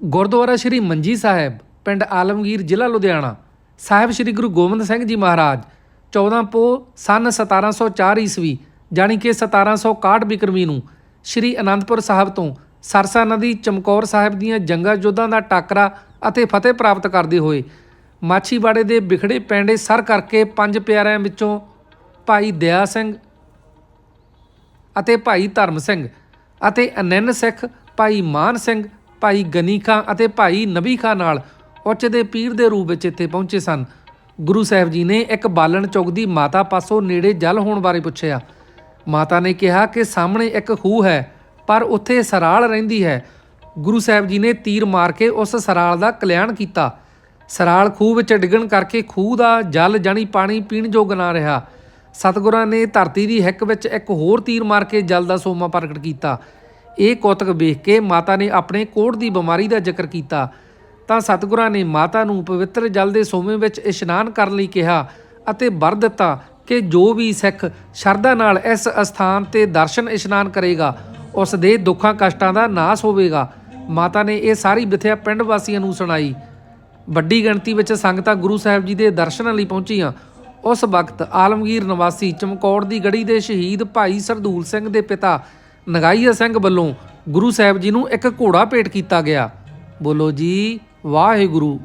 ਗੁਰਦੁਆਰਾ ਸ੍ਰੀ ਮੰਜੀ ਸਾਹਿਬ, ਪਿੰਡ ਆਲਮਗੀਰ, ਜ਼ਿਲ੍ਹਾ ਲੁਧਿਆਣਾ। ਸਾਹਿਬ ਸ੍ਰੀ ਗੁਰੂ ਗੋਬਿੰਦ ਸਿੰਘ ਜੀ ਮਹਾਰਾਜ 14 ਪੋ ਸਨ 1704 ਈਸਵੀ, ਜਾਣੀ ਕਿ 1761 ਬਿਕਰਮੀ ਨੂੰ, ਸ੍ਰੀ ਅਨੰਦਪੁਰ ਸਾਹਿਬ ਤੋਂ ਸਰਸਾ ਨਦੀ ਚਮਕੌਰ ਸਾਹਿਬ ਦੀਆਂ ਜੰਗਾਂ ਯੁੱਧਾਂ ਦਾ ਟਾਕਰਾ ਅਤੇ ਫਤਿਹ ਪ੍ਰਾਪਤ ਕਰਦੇ ਹੋਏ, ਮਾਛੀਵਾੜੇ ਦੇ ਵਿਖੜੇ ਪੈਂਡੇ ਸਰ ਕਰਕੇ ਪੰਜ ਪਿਆਰਿਆਂ ਵਿੱਚੋਂ ਭਾਈ ਦਇਆ ਸਿੰਘ ਅਤੇ ਭਾਈ ਧਰਮ ਸਿੰਘ ਅਤੇ ਅਨੰਨ ਸਿੱਖ ਭਾਈ ਮਾਨ ਸਿੰਘ ਭਾਈ ਗਨੀ ਖਾਂ ਅਤੇ ਭਾਈ ਨਬੀ ਖਾਂ ਨਾਲ ਉੱਚ ਦੇ ਪੀਰ ਦੇ ਰੂਪ ਵਿੱਚ ਇੱਥੇ ਪਹੁੰਚੇ ਸਨ। ਗੁਰੂ ਸਾਹਿਬ ਜੀ ਨੇ ਇੱਕ ਬਾਲਣ ਚੌਕ ਦੀ ਮਾਤਾ ਪਾਸੋਂ ਨੇੜੇ ਜਲ ਹੋਣ ਬਾਰੇ ਪੁੱਛਿਆ। ਮਾਤਾ ਨੇ ਕਿਹਾ ਕਿ ਸਾਹਮਣੇ ਇੱਕ ਖੂਹ ਹੈ, ਪਰ ਉੱਥੇ ਸਰਾਲ ਰਹਿੰਦੀ ਹੈ। ਗੁਰੂ ਸਾਹਿਬ ਜੀ ਨੇ ਤੀਰ ਮਾਰ ਕੇ ਉਸ ਸਰਾਲ ਦਾ ਕਲਿਆਣ ਕੀਤਾ। ਸਰਾਲ ਖੂਹ ਵਿੱਚ ਡਿੱਗਣ ਕਰਕੇ ਖੂਹ ਦਾ ਜਲ ਜਾਣੀ ਪਾਣੀ ਪੀਣ ਯੋਗ ਨਾ ਰਿਹਾ। ਸਤਿਗੁਰਾਂ ਨੇ ਧਰਤੀ ਦੀ ਹਿੱਕ ਵਿੱਚ ਇੱਕ ਹੋਰ ਤੀਰ ਮਾਰ ਕੇ ਜਲ ਦਾ ਸੋਮਾ ਪ੍ਰਗਟ ਕੀਤਾ। ਇਹ ਕੌਤਕ ਵੇਖ ਕੇ ਮਾਤਾ ਨੇ ਆਪਣੇ ਕੋੜ ਦੀ ਬਿਮਾਰੀ ਦਾ ਜ਼ਿਕਰ ਕੀਤਾ। ਤਾਂ ਸਤਿਗੁਰਾਂ ਨੇ ਮਾਤਾ ਨੂੰ ਪਵਿੱਤਰ ਜਲ ਦੇ ਸੋਮੇ ਵਿੱਚ ਇਸ਼ਨਾਨ ਕਰਨ ਲਈ ਕਿਹਾ ਅਤੇ ਵਰ ਦਿੱਤਾ ਕਿ ਜੋ ਵੀ ਸਿੱਖ ਸ਼ਰਧਾ ਨਾਲ ਇਸ ਅਸਥਾਨ ਤੇ ਦਰਸ਼ਨ ਇਸ਼ਨਾਨ ਕਰੇਗਾ, ਉਸ ਦੇ ਦੁੱਖਾਂ ਕਸ਼ਟਾਂ ਦਾ ਨਾਸ ਹੋਵੇਗਾ। ਮਾਤਾ ਨੇ ਇਹ ਸਾਰੀ ਵਿਥਿਆ ਪਿੰਡ ਵਾਸੀਆਂ ਨੂੰ ਸੁਣਾਈ। ਵੱਡੀ ਗਿਣਤੀ ਵਿੱਚ ਸੰਗਤਾਂ ਗੁਰੂ ਸਾਹਿਬ ਜੀ ਦੇ ਦਰਸ਼ਨਾਂ ਲਈ ਪਹੁੰਚੀਆਂ। ਉਸ ਵਕਤ ਆਲਮਗੀਰ ਨਿਵਾਸੀ ਚਮਕੌਰ ਦੀ ਗੜੀ ਦੇ ਸ਼ਹੀਦ ਭਾਈ ਸਰਦੂਲ ਸਿੰਘ ਦੇ ਪਿਤਾ ਨਗਾਈਆ ਸਿੰਘ ਵੱਲੋਂ ਗੁਰੂ ਸਾਹਿਬ ਜੀ ਨੂੰ ਇੱਕ ਘੋੜਾ ਭੇਟ ਕੀਤਾ ਗਿਆ। ਬੋਲੋ ਜੀ, ਵਾਹਿਗੁਰੂ।